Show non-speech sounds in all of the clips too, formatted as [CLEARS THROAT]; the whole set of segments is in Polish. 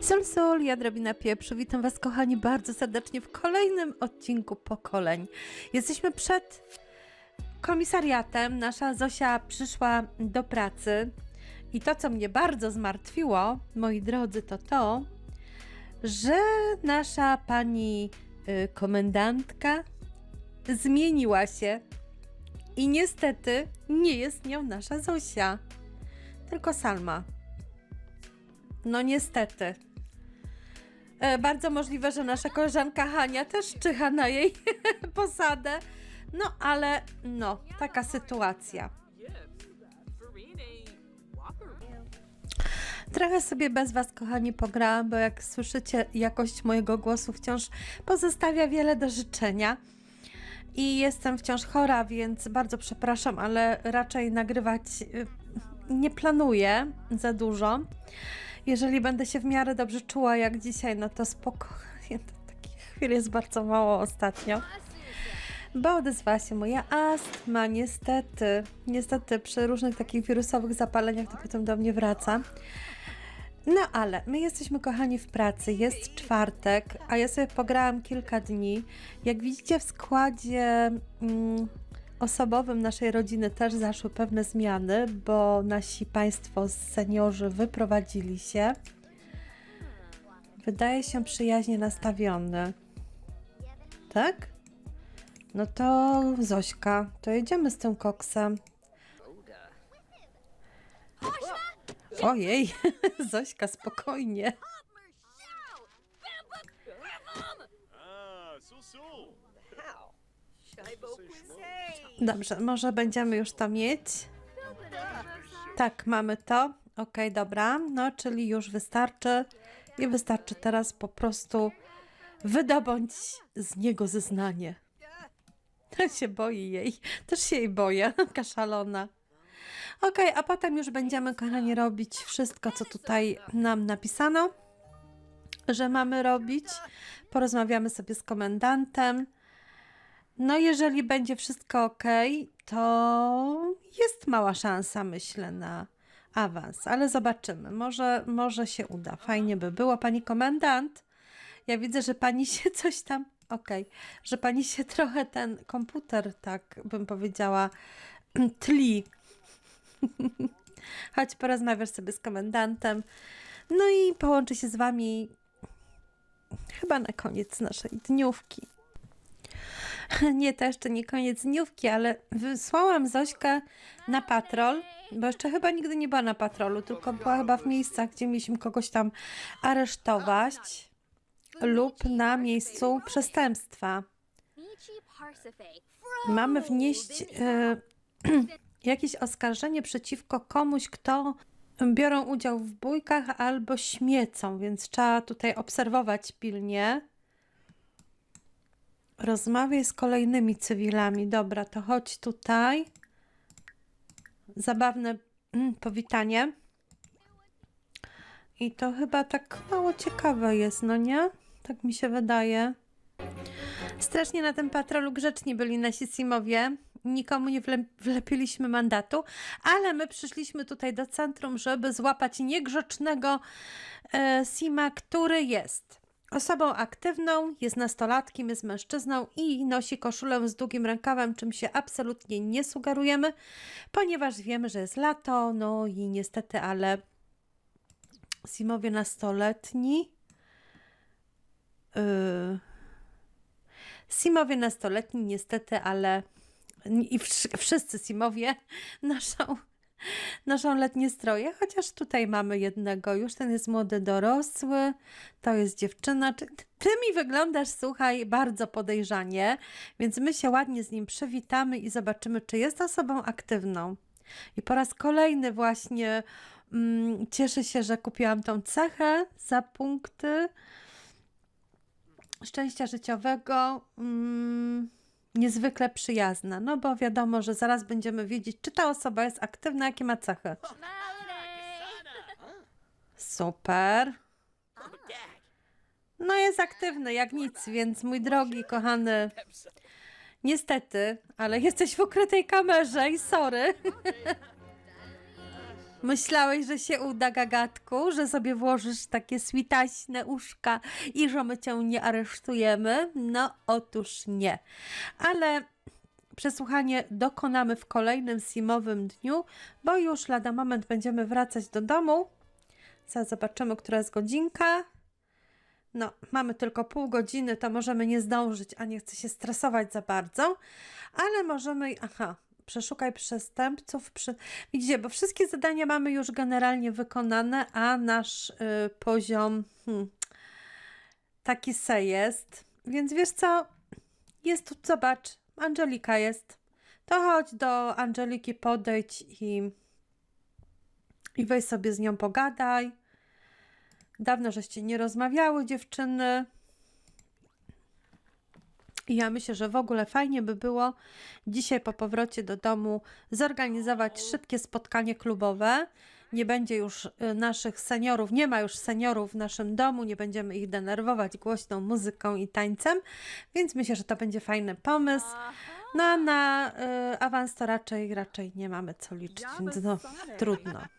Sol, sol, ja drabina pieprzu. Witam Was, kochani, bardzo serdecznie w kolejnym odcinku Pokoleń. Jesteśmy przed komisariatem. Nasza Zosia przyszła do pracy. I to, co mnie bardzo zmartwiło, moi drodzy, to to, że nasza pani y, komendantka zmieniła się. I niestety nie jest nią nasza Zosia, tylko Salma. No niestety. E, bardzo możliwe, że nasza koleżanka Hania też czyha na jej [LAUGHS] posadę. No ale no, taka sytuacja. Trochę sobie bez Was, kochani, pograłam, bo jak słyszycie, jakość mojego głosu wciąż pozostawia wiele do życzenia. I jestem wciąż chora, więc bardzo przepraszam, ale raczej nagrywać y, nie planuję za dużo. Jeżeli będę się w miarę dobrze czuła jak dzisiaj, no to spokojnie. Takich chwil jest bardzo mało ostatnio. Bo odezwała się moja astma, niestety. Niestety przy różnych takich wirusowych zapaleniach to potem do mnie wraca. No ale my jesteśmy kochani w pracy, jest czwartek, a ja sobie pograłam kilka dni. Jak widzicie w składzie mm, osobowym naszej rodziny też zaszły pewne zmiany, bo nasi państwo seniorzy wyprowadzili się. Wydaje się przyjaźnie nastawiony. Tak? No to Zośka, to jedziemy z tym koksem. Ojej, [LAUGHS] Zośka, spokojnie. Dobrze, może będziemy już to mieć. Tak, mamy to. Okej, dobra. No, czyli już wystarczy. I wystarczy teraz po prostu wydobądź z niego zeznanie. [LAUGHS] Się boi jej. Też się jej boję. [LAUGHS] Kaszalona. Okej, a potem już będziemy, kochani, robić wszystko, co tutaj nam napisano, że mamy robić. Porozmawiamy sobie z komendantem. No, jeżeli będzie wszystko ok, to jest mała szansa, myślę, na awans, ale zobaczymy. Może, może się uda. Fajnie by było, pani komendant. Ja widzę, że pani się coś tam. Okej, że pani się [LAUGHS] trochę ten komputer, tak bym powiedziała, [CLEARS THROAT] tli. [LAUGHS] Chodź, porozmawiasz sobie z komendantem. No i połączy się z wami chyba na koniec naszej dniówki. [LAUGHS] Nie, to jeszcze nie koniec dniówki, ale wysłałam Zośkę na patrol, bo jeszcze chyba nigdy nie była na patrolu, tylko była chyba w miejscach, gdzie mieliśmy kogoś tam aresztować lub na miejscu przestępstwa. Mamy wnieść e, [CLEARS THROAT] jakieś oskarżenie przeciwko komuś, kto biorą udział w bójkach albo śmiecą, więc trzeba tutaj obserwować pilnie. Rozmawiaj z kolejnymi cywilami. Dobra, to chodź tutaj. Zabawne mm, powitanie. I to chyba tak mało ciekawe jest, no nie? Tak mi się wydaje. Strasznie na tym patrolu grzeczni byli nasi simowie. Nikomu nie wle- wlepiliśmy mandatu, ale my przyszliśmy tutaj do centrum, żeby złapać niegrzecznego e, sima, który jest osobą aktywną, jest nastolatkiem, jest mężczyzną i nosi koszulę z długim rękawem, czym się absolutnie nie sugerujemy, ponieważ wiemy, że jest lato, no i niestety, ale simowie nastoletni. Simowie nastoletni, niestety, ale i wsz- wszyscy Simowie [LAUGHS] noszą, noszą letnie stroje, chociaż tutaj mamy jednego, już ten jest młody, dorosły, to jest dziewczyna. Czy- Ty mi wyglądasz, słuchaj, bardzo podejrzanie, więc my się ładnie z nim przywitamy i zobaczymy, czy jest osobą aktywną. I po raz kolejny właśnie mm, cieszę się, że kupiłam tą cechę za punkty szczęścia życiowego mm, niezwykle przyjazna. No bo wiadomo, że zaraz będziemy wiedzieć, czy ta osoba jest aktywna, jakie ma cechy. Super. No jest aktywny jak nic, więc mój drogi, kochany, niestety, ale jesteś w ukrytej kamerze i sorry. Myślałeś, że się uda, gagatku, że sobie włożysz takie switaśne uszka i że my cię nie aresztujemy? No, otóż nie. Ale przesłuchanie dokonamy w kolejnym simowym dniu, bo już lada moment będziemy wracać do domu. Zaraz zobaczymy, która jest godzinka. No, mamy tylko pół godziny, to możemy nie zdążyć, a nie chcę się stresować za bardzo, ale możemy. Aha, przeszukaj przestępców. Przy... Widzicie, bo wszystkie zadania mamy już generalnie wykonane, a nasz y, poziom hmm, taki se jest. Więc wiesz co? Jest tu, zobacz, Angelika jest. To chodź do Angeliki, podejdź i, i weź sobie z nią pogadaj. Dawno żeście nie rozmawiały, dziewczyny. I ja myślę, że w ogóle fajnie by było dzisiaj po powrocie do domu zorganizować szybkie spotkanie klubowe. Nie będzie już y, naszych seniorów, nie ma już seniorów w naszym domu, nie będziemy ich denerwować głośną muzyką i tańcem, więc myślę, że to będzie fajny pomysł. No a na y, awans to raczej, raczej nie mamy co liczyć, więc no trudno.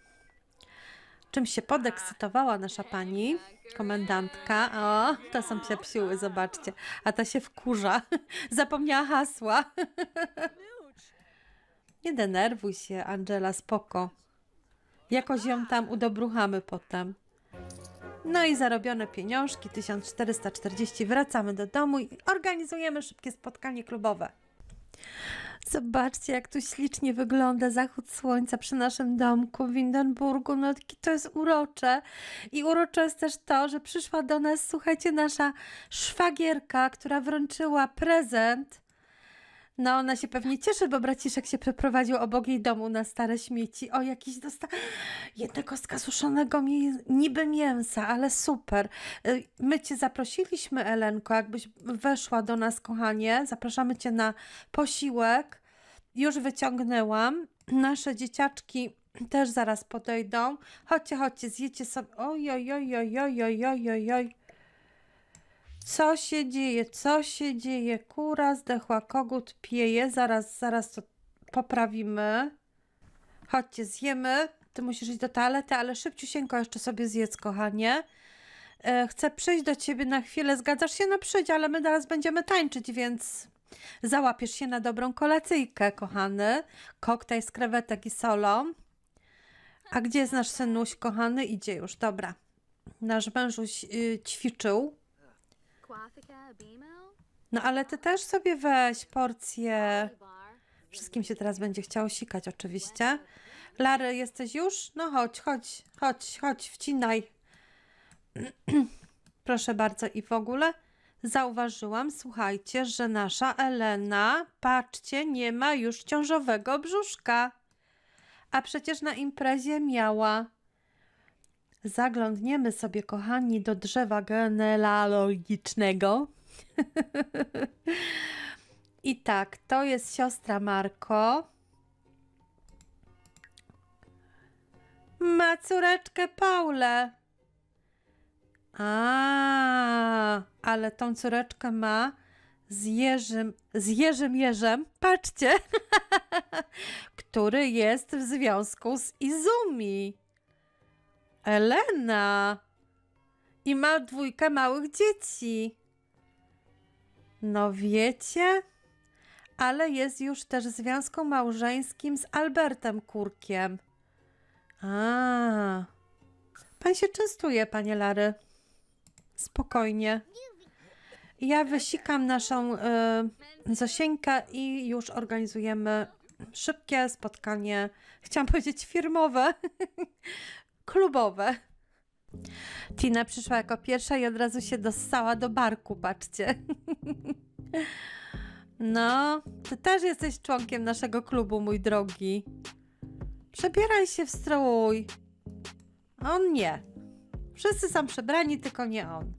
Czym się podekscytowała nasza pani, komendantka. O, to są psie psiły, zobaczcie. A ta się wkurza. [LAUGHS] Zapomniała hasła. [LAUGHS] Nie denerwuj się, Angela, spoko. Jakoś ją tam udobruchamy potem. No i zarobione pieniążki, 1440, wracamy do domu i organizujemy szybkie spotkanie klubowe. Zobaczcie, jak tu ślicznie wygląda zachód słońca przy naszym domku w Windenburgu. No, to jest urocze. I urocze jest też to, że przyszła do nas, słuchajcie, nasza szwagierka, która wręczyła prezent. No ona się pewnie cieszy, bo braciszek się przeprowadził obok jej domu na stare śmieci. O, jakiś dosta... jednego skasuszonego mi... niby mięsa, ale super. Y, my cię zaprosiliśmy, Elenko, jakbyś weszła do nas, kochanie. Zapraszamy cię na posiłek. Już wyciągnęłam. Nasze dzieciaczki też zaraz podejdą. Chodźcie, chodźcie, zjecie sobie. Oj, oj, oj, oj, oj, oj, oj, oj. Co się dzieje? Co się dzieje? Kura zdechła, kogut pieje. Zaraz, zaraz to poprawimy. Chodźcie, zjemy. Ty musisz iść do toalety, ale szybciusieńko jeszcze sobie zjedz, kochanie. E, chcę przyjść do ciebie na chwilę. Zgadzasz się? No przyjdź, ale my teraz będziemy tańczyć, więc załapiesz się na dobrą kolacyjkę, kochany. Koktajl z krewetek i solą. A gdzie jest nasz synuś, kochany? Idzie już, dobra. Nasz mężuś y, ćwiczył. No ale ty też sobie weź porcję. Wszystkim się teraz będzie chciało sikać oczywiście. Lary, jesteś już? No chodź, chodź, chodź, chodź, wcinaj. [CLEARS THROAT] Proszę bardzo i w ogóle zauważyłam, słuchajcie, że nasza Elena, patrzcie, nie ma już ciążowego brzuszka. A przecież na imprezie miała. Zaglądniemy sobie, kochani, do drzewa genealogicznego. [LAUGHS] I tak, to jest siostra Marko. Ma córeczkę Paulę. A, ale tą córeczkę ma z Jerzym, z Jerzym Jerzem, patrzcie, [LAUGHS] który jest w związku z Izumi. Elena. I ma dwójkę małych dzieci. No wiecie, ale jest już też w związku małżeńskim z Albertem Kurkiem. A, pan się częstuje, panie Lary. Spokojnie. Ja wysikam naszą y, Zosieńkę i już organizujemy szybkie spotkanie, chciałam powiedzieć firmowe, [LAUGHS] klubowe. Tina przyszła jako pierwsza i od razu się dossała do barku, patrzcie. [LAUGHS] No, ty też jesteś członkiem naszego klubu, mój drogi. Przebieraj się w. On nie. Wszyscy są przebrani, tylko nie on.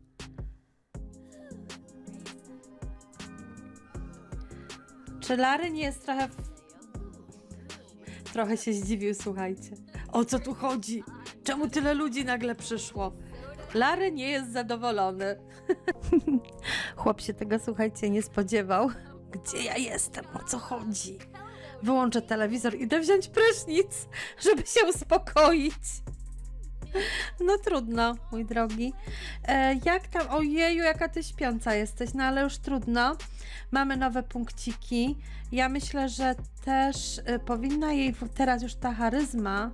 Czy Lary nie jest trochę. W... Trochę się zdziwił, słuchajcie. O co tu chodzi? Czemu tyle ludzi nagle przyszło? Lary nie jest zadowolony. [LAUGHS] Chłop się tego, słuchajcie, nie spodziewał. Gdzie ja jestem? O co chodzi? Wyłączę telewizor, idę wziąć prysznic, [LAUGHS] żeby się uspokoić. [LAUGHS] No trudno, mój drogi. E, jak tam? Ojeju, jaka ty śpiąca jesteś, no ale już trudno. Mamy nowe punkciki. Ja myślę, że też y, powinna jej teraz już ta charyzma,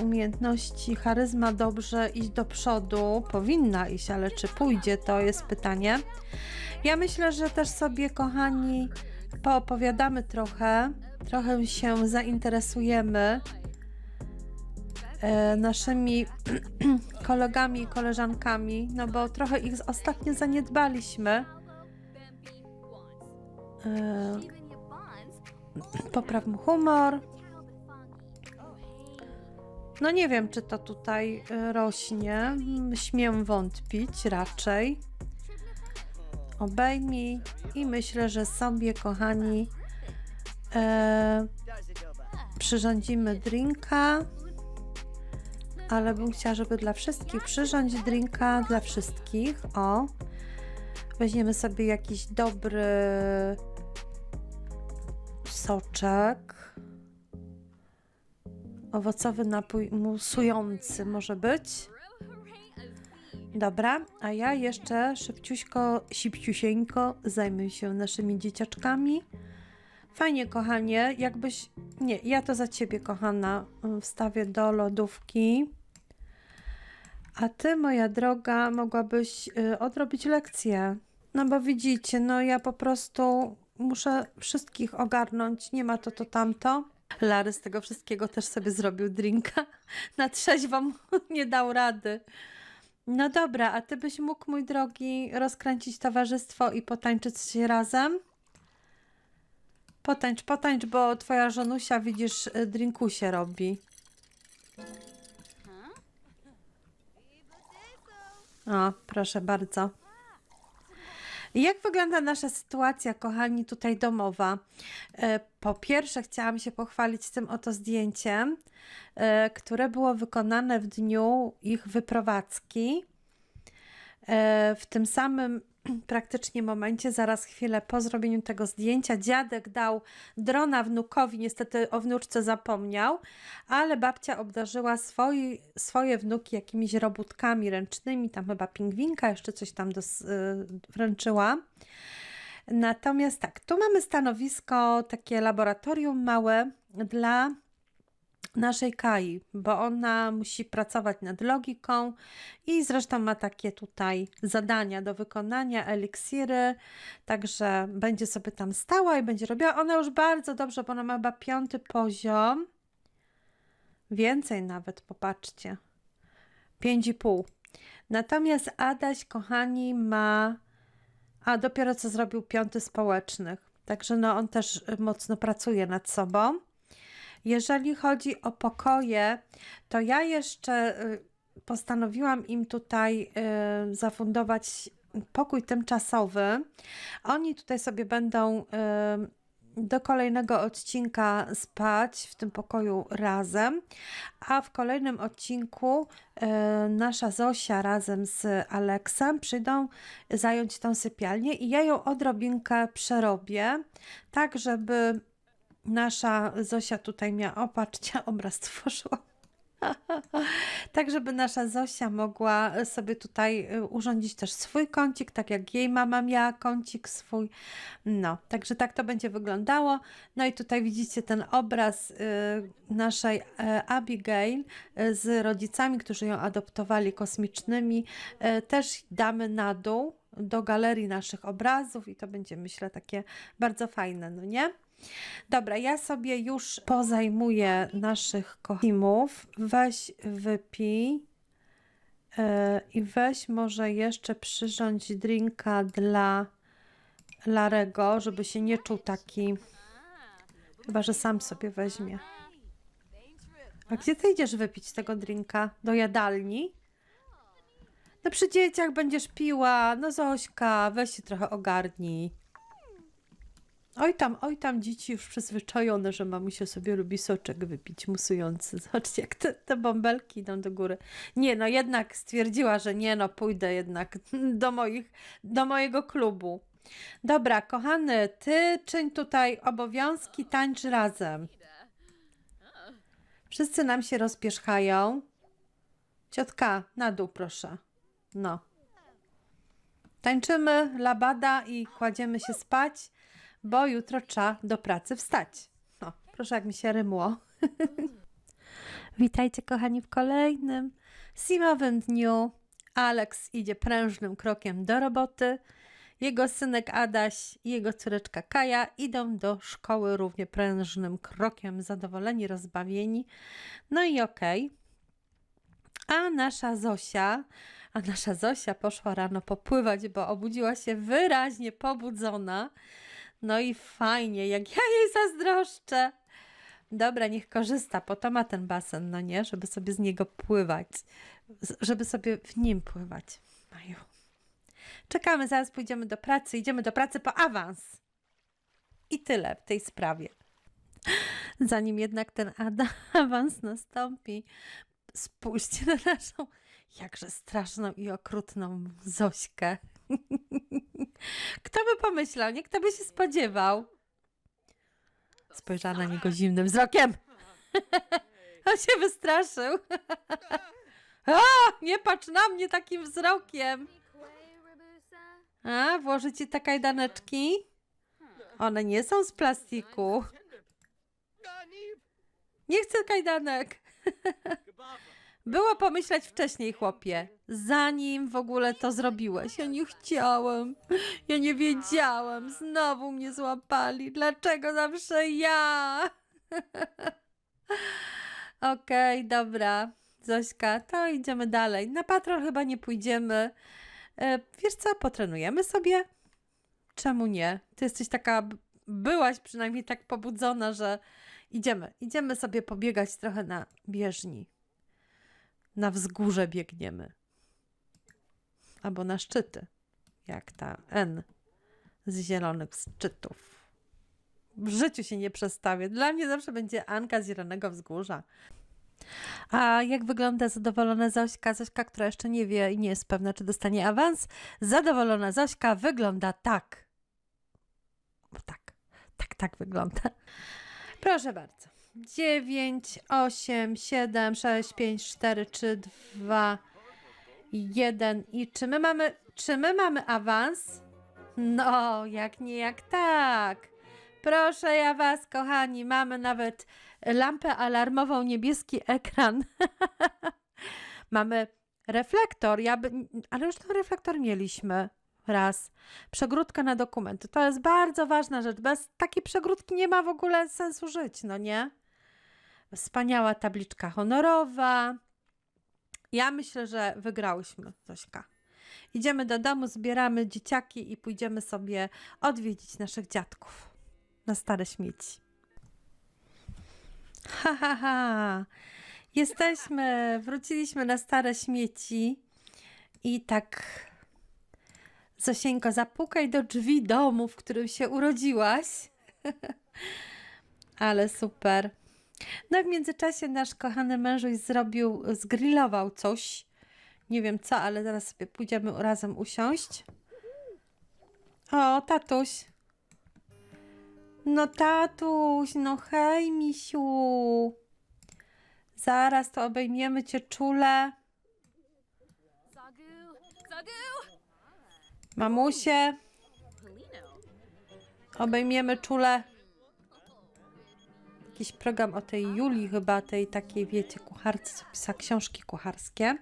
umiejętności, charyzma dobrze iść do przodu. Powinna iść, ale czy pójdzie, to jest pytanie. Ja myślę, że też sobie, kochani, poopowiadamy trochę, trochę się zainteresujemy e, naszymi [CLEARS THROAT] kolegami i koleżankami, no bo trochę ich ostatnio zaniedbaliśmy. E, popraw mu humor. No nie wiem, czy to tutaj e, rośnie. Śmiem wątpić raczej. Obejmij i myślę, że sobie, kochani, e, przyrządzimy drinka. Ale bym chciała, żeby dla wszystkich przyrządzić drinka dla wszystkich. O, weźmiemy sobie jakiś dobry soczek. Owocowy napój musujący może być. Dobra, a ja jeszcze szybciuśko, sipciusieńko zajmę się naszymi dzieciaczkami. Fajnie, kochanie, jakbyś... Nie, ja to za ciebie, kochana, wstawię do lodówki. A ty, moja droga, mogłabyś y, odrobić lekcję. No bo widzicie, no ja po prostu muszę wszystkich ogarnąć, nie ma to, to, tamto. Lary z tego wszystkiego też sobie zrobił drinka. [LAUGHS] Na trzeźwo mu [LAUGHS] nie dał rady. No dobra, a ty byś mógł, mój drogi, rozkręcić towarzystwo i potańczyć się razem? Potańcz, potańcz, bo twoja żonusia, widzisz, y, drinkusie robi. O, proszę bardzo. Jak wygląda nasza sytuacja, kochani, tutaj domowa? E, Po pierwsze, chciałam się pochwalić tym oto zdjęciem, e, które było wykonane w dniu ich wyprowadzki. E, W tym samym [CLEARS THROAT] praktycznie momencie, zaraz chwilę po zrobieniu tego zdjęcia, dziadek dał drona wnukowi, niestety o wnuczce zapomniał, ale babcia obdarzyła swoi, swoje wnuki jakimiś robótkami ręcznymi, tam chyba pingwinka, jeszcze coś tam dos, y, wręczyła. Natomiast tak, tu mamy stanowisko, takie laboratorium małe dla naszej Kai, bo ona musi pracować nad logiką i zresztą ma takie tutaj zadania do wykonania, eliksiry, także będzie sobie tam stała i będzie robiła. Ona już bardzo dobrze, bo ona ma chyba piąty poziom. Więcej nawet, popatrzcie. Pięć i pół. Natomiast Adaś, kochani, ma. A dopiero co zrobił piąty społecznych. Także no, on też mocno pracuje nad sobą. Jeżeli chodzi o pokoje, to ja jeszcze y, postanowiłam im tutaj y, zafundować pokój tymczasowy. Oni tutaj sobie będą y, do kolejnego odcinka spać w tym pokoju razem, a w kolejnym odcinku nasza Zosia razem z Aleksem przyjdą zająć tą sypialnię i ja ją odrobinkę przerobię, tak żeby nasza Zosia tutaj miała, o patrzcie, [LAUGHS] obraz tworzyła. [LAUGHS] tak, żeby nasza Zosia mogła sobie tutaj y, urządzić też swój kącik, tak jak jej mama miała kącik swój. No, także tak to będzie wyglądało. No i tutaj widzicie ten obraz y, naszej e, Abigail y, z rodzicami, którzy ją adoptowali kosmicznymi. Też damy na dół do galerii naszych obrazów i to będzie myślę takie bardzo fajne, no nie? Dobra, ja sobie już pozajmuję naszych kochimów. Weź wypij yy, i weź może jeszcze przyrządź drinka dla Larego, żeby się nie czuł taki. Chyba, że sam sobie weźmie. A gdzie ty idziesz wypić tego drinka? Do jadalni? No przy dzieciach będziesz piła. No Zośka, weź się trochę ogarnij. Oj tam, oj tam, dzieci już przyzwyczajone, że mamusia sobie lubi soczek wypić musujący. [LAUGHS] Zobaczcie, jak te, te bąbelki idą do góry. Nie, no jednak stwierdziła, że nie, no pójdę jednak do, moich, do mojego klubu. Dobra, kochany, ty czyń tutaj obowiązki, tańcz razem. Wszyscy nam się rozpierzchają. Ciotka, na dół proszę. No. Tańczymy labada i kładziemy się spać, bo jutro trzeba do pracy wstać. No, proszę jak mi się rymło. [LAUGHS] Witajcie kochani w kolejnym zimowym dniu. Alex idzie prężnym krokiem do roboty. Jego synek Adaś i jego córeczka Kaja idą do szkoły równie prężnym krokiem, zadowoleni, rozbawieni. No i okej. A nasza Zosia, a nasza Zosia poszła rano popływać, bo obudziła się wyraźnie pobudzona. No i fajnie, jak ja jej zazdroszczę. Dobra, niech korzysta, po to ma ten basen, no nie? Żeby sobie z niego pływać. Żeby sobie w nim pływać. Maju. Czekamy, zaraz pójdziemy do pracy. Idziemy do pracy po awans. I tyle w tej sprawie. Zanim jednak ten [LAUGHS] awans nastąpi, spójrzcie na naszą jakże straszną i okrutną Zośkę. [LAUGHS] Kto by pomyślał, nie? Kto by się spodziewał? Spojrzała na niego zimnym wzrokiem. [LAUGHS] On się wystraszył. [LAUGHS] A, nie patrz na mnie takim wzrokiem. A, włożę ci te kajdaneczki? One nie są z plastiku. Nie chcę kajdanek. [LAUGHS] Było pomyśleć wcześniej, chłopie. Zanim w ogóle to zrobiłeś. Ja nie chciałem. Ja nie wiedziałem. Znowu mnie złapali. Dlaczego zawsze ja? [LAUGHS] Okej, dobra. Zośka, to idziemy dalej. Na patrol chyba nie pójdziemy. E, wiesz co, potrenujemy sobie? Czemu nie? Ty jesteś taka, byłaś przynajmniej tak pobudzona, że idziemy. Idziemy sobie pobiegać trochę na bieżni. Na wzgórze biegniemy. Albo na szczyty. Jak ta N z zielonych szczytów. W życiu się nie przestawię. Dla mnie zawsze będzie Anka z Zielonego Wzgórza. A jak wygląda zadowolona Zośka? Zośka, która jeszcze nie wie i nie jest pewna, czy dostanie awans. Zadowolona Zośka wygląda tak. O, tak, tak, tak wygląda. Proszę bardzo. 9, 8, 7, 6, 5, 4, 3, 2, 1. I czy my mamy, czy my mamy awans? No, jak nie, jak tak. Proszę ja was, kochani, mamy nawet lampę alarmową, niebieski ekran. [LAUGHS] mamy reflektor, ja by, ale już ten reflektor mieliśmy raz. Przegródka na dokumenty. To jest bardzo ważna rzecz. Bez takiej przegródki nie ma w ogóle sensu żyć, no nie? Wspaniała tabliczka honorowa. Ja myślę, że wygrałyśmy, Zośka. Idziemy do domu, zbieramy dzieciaki i pójdziemy sobie odwiedzić naszych dziadków na stare śmieci. Ha, ha, ha. Jesteśmy, wróciliśmy na stare śmieci i tak Zosieńko, zapukaj do drzwi domu, w którym się urodziłaś. [LAUGHS] Ale super. No w międzyczasie nasz kochany mężuś zrobił, zgrillował coś. Nie wiem co, ale zaraz sobie pójdziemy razem usiąść. O, tatuś. No tatuś, no hej misiu. Zaraz to obejmiemy cię czule. Mamusie, obejmiemy czule. Jakiś program o tej Julii chyba, tej takiej, wiecie, kucharce, co pisała książki kucharskie.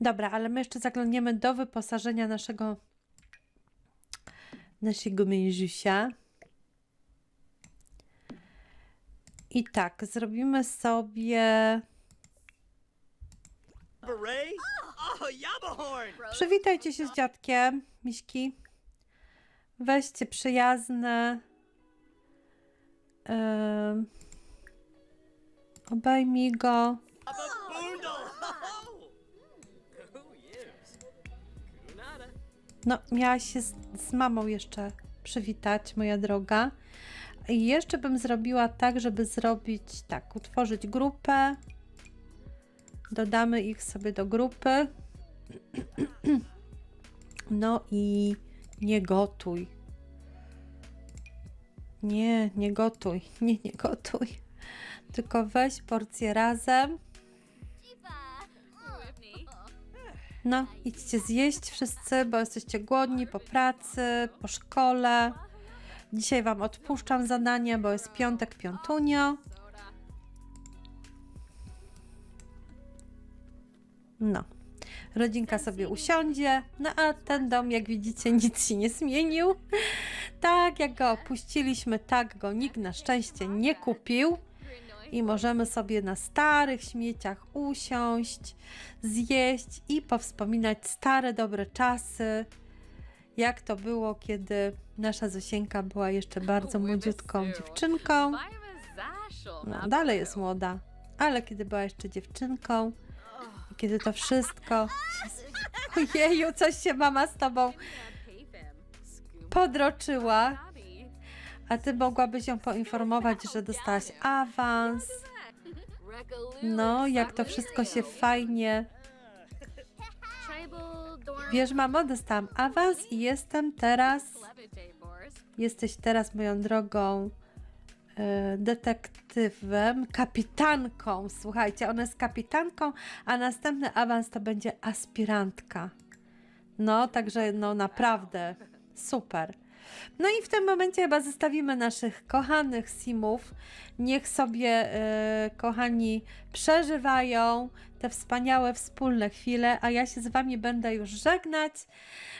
Dobra, ale my jeszcze zaglądniemy do wyposażenia naszego naszego mężusia. I tak, zrobimy sobie... Oh! Przywitajcie się z dziadkiem, miśki. Weźcie przyjazne. Obejmij go. No, miałaś się z, z mamą jeszcze przywitać, moja droga. I jeszcze bym zrobiła tak, żeby zrobić tak, utworzyć grupę. Dodamy ich sobie do grupy. [CLEARS THROAT] No i nie gotuj. Nie, nie gotuj. Nie, nie gotuj. Tylko weź porcję razem. No, idźcie zjeść wszyscy, bo jesteście głodni po pracy, po szkole. Dzisiaj Wam odpuszczam zadanie, bo jest piątek, piątunio. No. Rodzinka sobie usiądzie, no a ten dom, jak widzicie, nic się nie zmienił. Tak, jak go opuściliśmy, tak go nikt na szczęście nie kupił. I możemy sobie na starych śmieciach usiąść, zjeść i powspominać stare, dobre czasy. Jak to było, kiedy nasza Zosieńka była jeszcze bardzo młodziutką dziewczynką. No, dalej jest młoda, ale kiedy była jeszcze dziewczynką, kiedy to wszystko. [LAUGHS] Ojeju, coś się mama z tobą podroczyła. A ty mogłabyś ją poinformować, że dostałaś awans. No, jak to wszystko się fajnie. Wiesz, mamo, dostałam awans i jestem teraz. Jesteś teraz moją drogą e, detektywem, kapitanką. Słuchajcie, ona jest kapitanką, a następny awans to będzie aspirantka. No, także no naprawdę super. No i w tym momencie chyba zostawimy naszych kochanych simów. Niech sobie, e, kochani, przeżywają te wspaniałe wspólne chwile, a ja się z Wami będę już żegnać.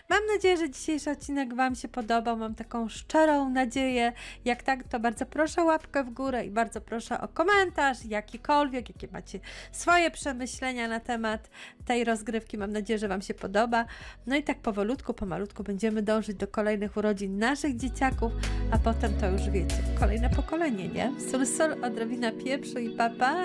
Mam nadzieję, że dzisiejszy odcinek Wam się podobał. Mam taką szczerą nadzieję. Jak tak, to bardzo proszę łapkę w górę i bardzo proszę o komentarz, jakikolwiek, jakie macie swoje przemyślenia na temat tej rozgrywki. Mam nadzieję, że Wam się podoba. No i tak powolutku, pomalutku będziemy dążyć do kolejnych urodzin naszych dzieciaków, a potem to już wiecie, kolejne pokolenie, nie? Sól, sól, odrobina pieprzu i pa, pa!